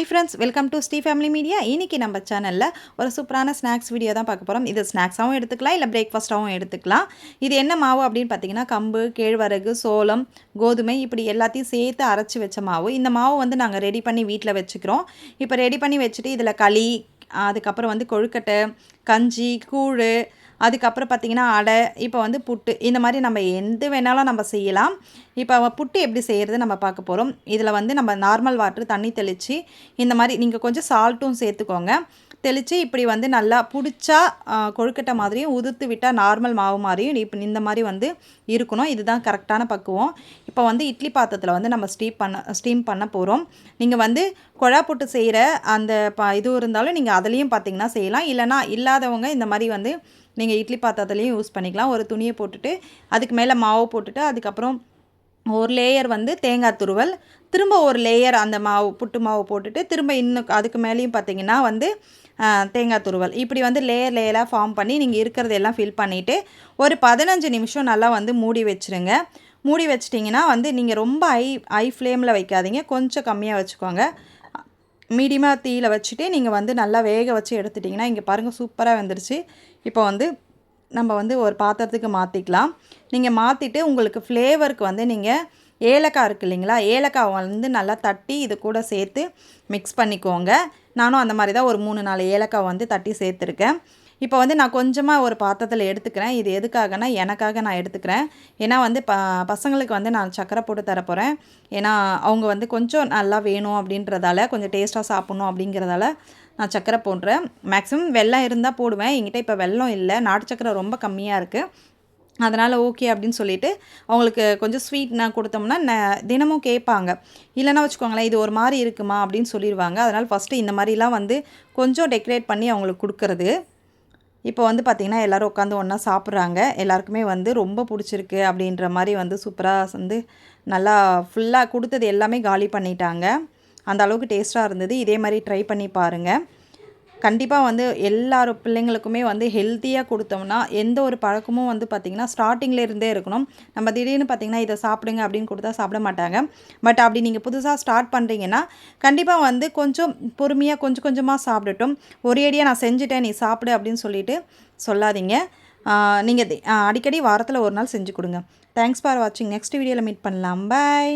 Hi friends welcome to Sri family media இன்றைக்கி நம்ம சேனலில் ஒரு சூப்பரான ஸ்நாக்ஸ் வீடியோ தான் பார்க்க போகிறோம் இது ஸ்நாக்ஸாகவும் எடுத்துக்கலாம் இல்லை பிரேக்ஃபாஸ்ட்டாகவும் எடுத்துக்கலாம். இது என்ன மாவு அப்படின்னு பார்த்தீங்கன்னா கம்பு கேழ்வரகு சோளம் கோதுமை இப்படி எல்லாத்தையும் சேர்த்து அரைச்சி வச்ச மாவு. இந்த மாவு வந்து நாங்கள் ரெடி பண்ணி வீட்டில் வச்சுக்கிறோம். இப்போ ரெடி பண்ணி வச்சுட்டு இதில் களி அதுக்கப்புறம் வந்து கொழுக்கட்டை கஞ்சி கூழ் அதுக்கப்புறம் பார்த்திங்கன்னா அடை இப்போ வந்து புட்டு இந்த மாதிரி நம்ம எந்த வேணாலும் நம்ம செய்யலாம். இப்போ புட்டு எப்படி செய்கிறது நம்ம பார்க்க போகிறோம் இதில் வந்து நம்ம நார்மல் வாட்டர் தண்ணி தெளித்து இந்த மாதிரி நீங்கள் கொஞ்சம் சால்ட்டும் சேர்த்துக்கோங்க. தெளித்து இப்படி வந்து நல்லா பிடிச்சா கொழுக்கட்டை மாதிரியும் உதுத்து விட்டால் நார்மல் மாவு மாதிரியும் இப்போ இந்த மாதிரி வந்து இருக்கணும். இதுதான் கரெக்டான பக்குவம். இப்போ வந்து இட்லி பாத்திரத்தில் வந்து நம்ம ஸ்டீம் பண்ண ஸ்டீம் பண்ண போகிறோம் நீங்கள் வந்து குழா போட்டு செய்கிற அந்த ப இது இருந்தாலும் நீங்கள் அதுலேயும் பார்த்தீங்கன்னா செய்யலாம். இல்லைனா இல்லாதவங்க இந்த மாதிரி வந்து நீங்கள் இட்லி பாத்திரத்துலேயும் யூஸ் பண்ணிக்கலாம். ஒரு துணியை போட்டுட்டு அதுக்கு மேலே மாவு போட்டுட்டு அதுக்கப்புறம் ஒரு லேயர் வந்து தேங்காய் துருவல். திரும்ப ஒரு லேயர் அந்த மாவு புட்டு மாவு போட்டுட்டு திரும்ப இன்னும் அதுக்கு மேலேயும் பார்த்தீங்கன்னா வந்து தேங்காய் துருவல். இப்படி வந்து லேயர் லேயராக ஃபார்ம் பண்ணி நீங்கள் இருக்கிறதெல்லாம் ஃபில் பண்ணிவிட்டு ஒரு பதினஞ்சு நிமிஷம் நல்லா வந்து மூடி வச்சுருங்க. மூடி வச்சிட்டிங்கன்னா வந்து நீங்கள் ரொம்ப ஐ ஐ ஃப்ளேமில் வைக்காதீங்க. கொஞ்சம் கம்மியாக வச்சுக்கோங்க. மீடியமாக தீயில் வச்சுட்டு நீங்கள் வந்து நல்லா வேக வச்சு எடுத்துட்டிங்கன்னா இங்கே பாருங்கள் சூப்பராக வந்துருச்சு. இப்போ வந்து நம்ம வந்து ஒரு பாத்திரத்துக்கு மாற்றிக்கலாம் நீங்கள் மாற்றிட்டு உங்களுக்கு ஃப்ளேவருக்கு வந்து நீங்கள் ஏலக்காய் இருக்குது இல்லைங்களா? ஏலக்காய் வந்து நல்லா தட்டி இது கூட சேர்த்து மிக்ஸ் பண்ணிக்கோங்க. நானும் அந்த மாதிரி தான் ஒரு மூணு நாலு ஏலக்காய் வந்து தட்டி சேர்த்துருக்கேன். இப்போ வந்து நான் கொஞ்சமாக ஒரு பாத்திரத்தில் எடுத்துக்கிறேன். இது எதுக்காகனா எனக்காக நான் எடுத்துக்கிறேன். ஏன்னா வந்து ப பசங்களுக்கு வந்து நான் சக்கரை போட்டு தரப்போகிறேன் ஏன்னா அவங்க வந்து கொஞ்சம் நல்லா வேணும் அப்படின்றதால கொஞ்சம் டேஸ்ட்டாக சாப்பிட்ணும் அப்படிங்கிறதால நான் சக்கரை போடுறேன். மேக்ஸிமம் வெள்ளம் இருந்தால் போடுவேன். எங்கிட்ட இப்போ வெள்ளம் இல்லை. நாட்டு சக்கரை ரொம்ப கம்மியாக இருக்குது அதனால் ஓகே அப்படின்னு சொல்லிவிட்டு அவங்களுக்கு கொஞ்சம் ஸ்வீட் நான் கொடுத்தோம்னா ந தினமும் கேட்பாங்க. இல்லைன்னா வச்சுக்கோங்களேன் இது ஒரு மாதிரி இருக்குமா அப்படின்னு சொல்லிடுவாங்க. அதனால் ஃபஸ்ட்டு இந்த மாதிரிலாம் வந்து கொஞ்சம் டெக்கரேட் பண்ணி அவங்களுக்கு கொடுக்குறது. இப்போ வந்து பார்த்திங்கன்னா எல்லோரும் உட்காந்து ஒன்றா சாப்பிட்றாங்க. எல்லாருக்குமே வந்து ரொம்ப பிடிச்சிருக்கு அப்படின்ற மாதிரி வந்து சூப்பராக வந்து நல்லா ஃபுல்லாக கொடுத்தது எல்லாமே காலி பண்ணிட்டாங்க. அந்த அளவுக்கு டேஸ்ட்டாக இருந்தது. இதே மாதிரி ட்ரை பண்ணி பாருங்கள் கண்டிப்பாக வந்து எல்லாரும் பிள்ளைங்களுக்குமே வந்து ஹெல்த்தியாக கொடுத்தோம்னா எந்த ஒரு பழக்கமும் வந்து பார்த்திங்கன்னா ஸ்டார்டிங்லேருந்தே இருக்கணும். நம்ம திடீர்னு பார்த்திங்கன்னா இதை சாப்பிடுங்க அப்படின்னு கொடுத்தா சாப்பிட மாட்டாங்க. பட் அப்படி நீங்கள் புதுசாக ஸ்டார்ட் பண்ணுறீங்கன்னா கண்டிப்பாக வந்து கொஞ்சம் பொறுமையாக கொஞ்சம் கொஞ்சமாக சாப்பிடட்டும். ஒரேடியாக நான் செஞ்சுட்டேன் நீ சாப்பிடு அப்படின்னு சொல்லிட்டு சொல்லாதீங்க. நீங்கள் அடிக்கடி வாரத்தில் ஒரு நாள் செஞ்சு கொடுங்க. தேங்க்ஸ் ஃபார் வாட்சிங் நெக்ஸ்ட் வீடியோவில் மீட் பண்ணலாம். பாய்